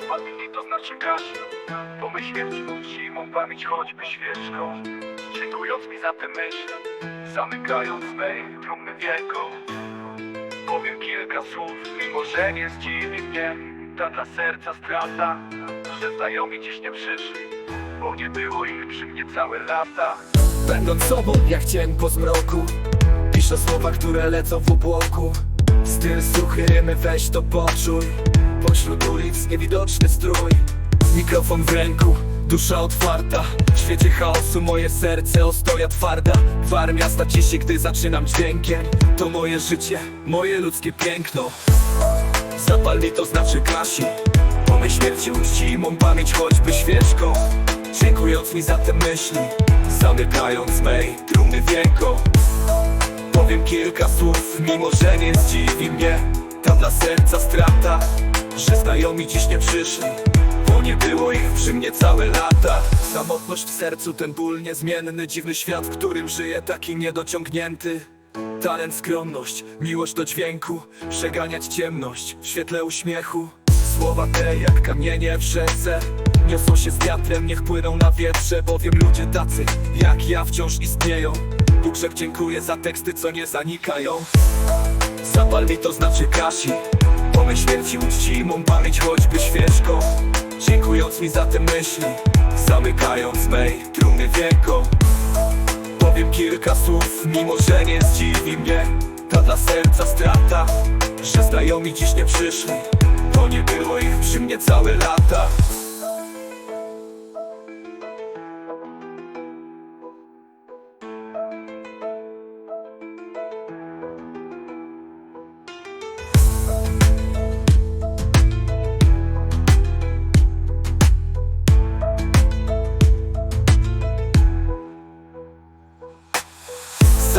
Zapalili to znaczy gaś Po mej śmierci uczci mą pamięć choćby świeczką Dziękując mi za te myśli Zamykając mej trumny wieko Powiem kilka słów, mimo że nie zdziwi mnie Ta dla serca strata Że znajomi dziś nie przyszli Bo nie było ich przy mnie całe lata. Będąc sobą jak cień po zmroku Piszę słowa, które lecą w obłoku. Styl suchy, rymy weź to poczuj Pośród ulic niewidoczny strój. Mikrofon w ręku, dusza otwarta. W świecie chaosu moje serce ostoja twarda. Gwar miasta ciszy, gdy zaczynam dźwiękiem. To moje życie, moje ludzkie piękno. Zapal mi to znaczy Kasi Po mej śmierci uczci mą pamięć choćby świeczką. Dziękując mi za te myśli Zamykając mej trumny wieko. Powiem kilka słów, mimo że nie zdziwi mnie Ta dla serca strata Że znajomi dziś nie przyszli Bo nie było ich przy mnie całe lata. Samotność w sercu, ten ból niezmienny Dziwny świat, w którym żyję taki niedociągnięty. Talent, skromność, miłość do dźwięku Przeganiać ciemność w świetle uśmiechu. Słowa te jak kamienie w rzece Niosą się z wiatrem, niech płyną na wietrze Bowiem ludzie tacy jak ja wciąż istnieją. Bóg dziękuję za teksty, co nie zanikają. Zapal mi to znaczy Kasi Mej śmierci uczci mą pamięć choćby świeczką Dziękując mi za te myśli Zamykając mej trumny wieko. Powiem kilka słów, mimo że nie zdziwi mnie Ta dla serca strata Że znajomi dziś nie przyszli. Bo nie było ich przy mnie całe lata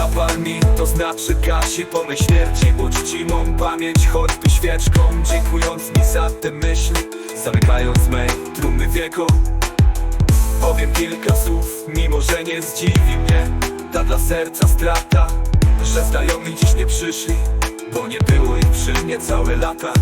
Zapal mi, to znaczy gasi po mej śmierci. Uczci mą pamięć choćby świeczką. Dziękując mi za te myśli Zamykając mej trumny wieko Powiem kilka słów, mimo że nie zdziwi mnie Ta dla serca strata Że znajomi dziś nie przyszli Bo nie było ich przy mnie całe lata